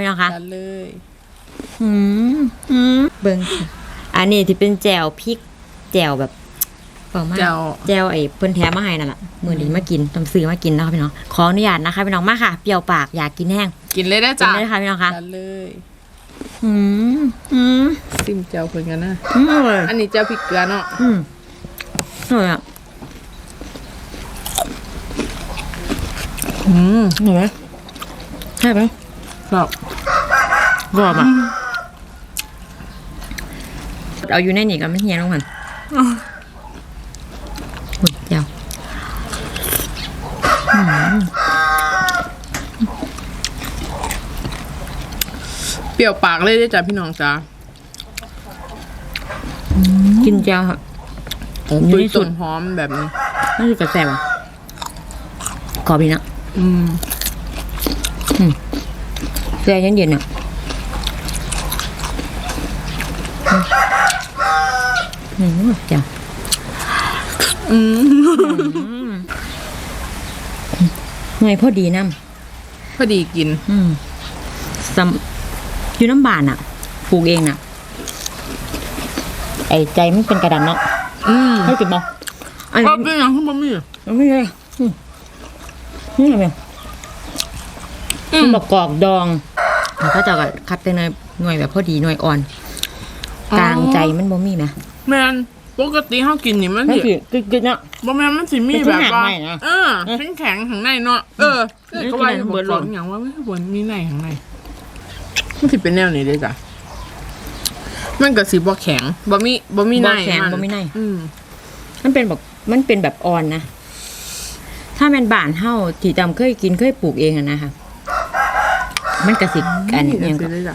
พี่น้องคะกันเลยอืมอืมเบิ้งค่ะอันนี้ที่เป็นแจวพริกแจวแบบเปล่ามาก เจ้า แจวไอ้เพิ่นแถมมาให้นั่นแหละมือนี้มากินต้องซื้อมากินนะคะพี่น้อง ขออนุญาตนะคะพี่น้องมาค่ะ เปรี้ยวปากอยากกินแห้งกินเลยได้กินจ้ะได้ค่ะพี่น้องคะกันเลย อืมอืมซิมเจ้าเพิ่นกันนะ อืมอร่อยอันนี้เจ้าพริกเกลือเนาะอืมอร่อยอะอืม เห็นไหมใช่ไหม ครับกรอบอะเอาอยู่ในนี่ก็ไม่เฮียลงมันอุ้ยเดี๋ยวเปรี้ยวปากเลยได้อจ้ะพี่น้องจ้ากินเจ้าค่ะตุอยู่ยในสุต้ดนหอมแบบนี้นั่นคือกระแสอะกรอบดีนะอืม แช่เย็นๆอะอืมอืมเจ้าอืมไงพอดีน้พอดีกินำอืมสำอยู่น้ำบานอะปลูกเองน่ะ ไอ้ใจมันเป็นกระดานเนาะอืมให้กินบ่อันก็นี้เป็นอย่างที่บ่มีมันไม่ใช่อืมนี่อะไรมันบอกกอกดอง แล้วก็จะก็คัดเป็นหน่วยแบบพอดีหน่วยอ่อน กลางใจมันบ่มีไหมแม่นปกติเฮากินนี่มันไม่สิคือกินๆเนาะ บ่แม่นมันสิมีเป็นแบบว่าแข็งๆหน่อยนะเออแข็งๆข้างในเนาะเอออืมก็ว่ากินอยู่เบิบ่ดบโลอกดอย่างว่าไม่บนมีในข้างในมันสิเป็นแนวนี้เด้อจ้ะมันก็สิบ่แข็งบ่มีบ่มีในบ่แข็งมันบ่มีใน อืม มันเป็นแบบมันเป็นแบบอ่อนนะ ถ้าแมนบานเฮาที่จำเคยกินเคยปลูกเองอะนะคะ มันกระสิกอันนี้ยังก็ก็เลยจ้ะ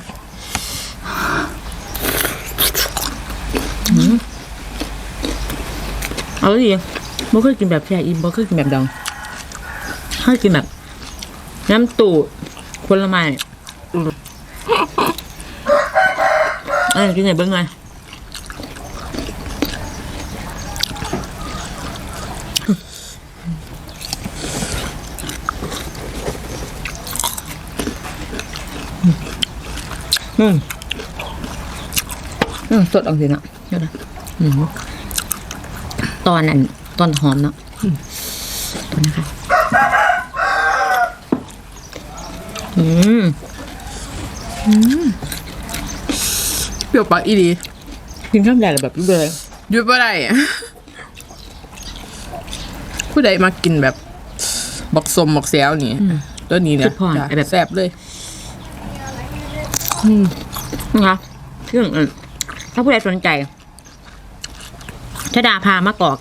เอาดิบ่เคยกินแบบแช่อิ่มบ่เคยกินแบบดองเคยกินแบบน้ำตูดผลไม้เอ้ยกินไหนเบิ่งไง อืมอืมสดเอาสิเนาะเดี๋ยวนะอืมตอนนั้นตอนหอมเนาะตอนนะคะอืมเปรี้ยวปากอีดีกินข้าวใหญ่แบบนี้เลยหยุดบ่ได้อะผู้ใดมากินแบบบักสมบักแซวนี่ตัวนี้แหละคือพรจ้ะไอ้แบบแซ่บเลย นะคะซึ่งอืมถ้าผู้ใดสนใจชดาพามะกอก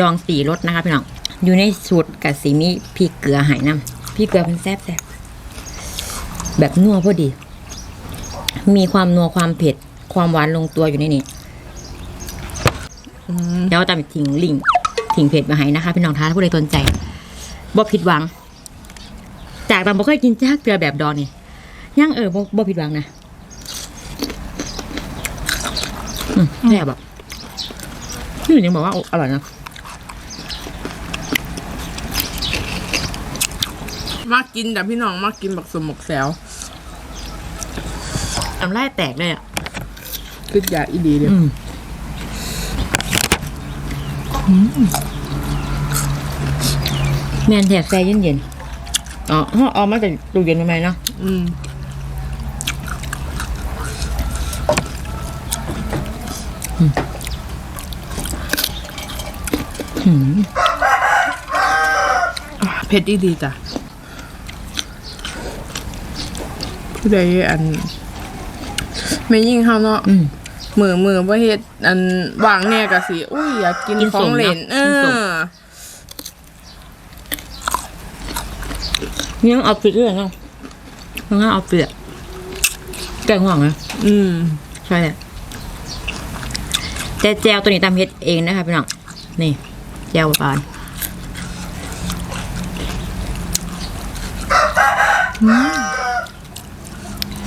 ดองสีรสนะคะพี่น้อง อยู่ในสูตรกับสีมีพริกเกลือไหน้ำพริกเกลือมันแซ่บแซ่บแบบนัวพอดี มีความนัวความเผ็ด ความหวานลงตัวอยู่ในนี้เดี๋ยวตามทิ้งลิงก์ทิ้งเพจมาให้นะคะพี่น้องท้าถ้าผู้ใดสนใจบ่ผิดหวัง จากตามบ่เคยกินจ้าเกลือแบบดองนี่ ยังเออบ่บ่ผิดหวังนะอืมแซ่บอะพี่หนูยังบอกว่าอร่อยนะมากินแต่พี่น้องมากินบักสมบักแซวทำไล่แตกเลยอะคืออยาอีดีเลยอืมแมนแถบแซ่เย็นๆอ๋อเขาเอามาจากตู้เย็นทำไมเนาะอืม อืม อะ เผ็ดอีดีจ้ะผู้ใดอันไม่ยิ่งเฮาเนาะอืมมือมือว่าเฮ็ดอันวางเนี่ยก็สิอุ้ยอยากกินกินขอสงมเล่นเนอะเอกินสมอยังเอาเปลือกด้วยเนาะยังเอาเปลือกแกงห่วงนะอืมใช่แหละแต่แจวตัวนี้ตามเฮ็ดเองนะคะพี่น้องนี่ แจวปาน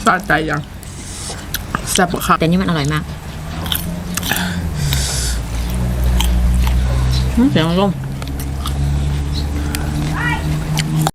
สะใจยังแซ่บปะครับแต่นี่มันอร่อยมากอืมเสียงลม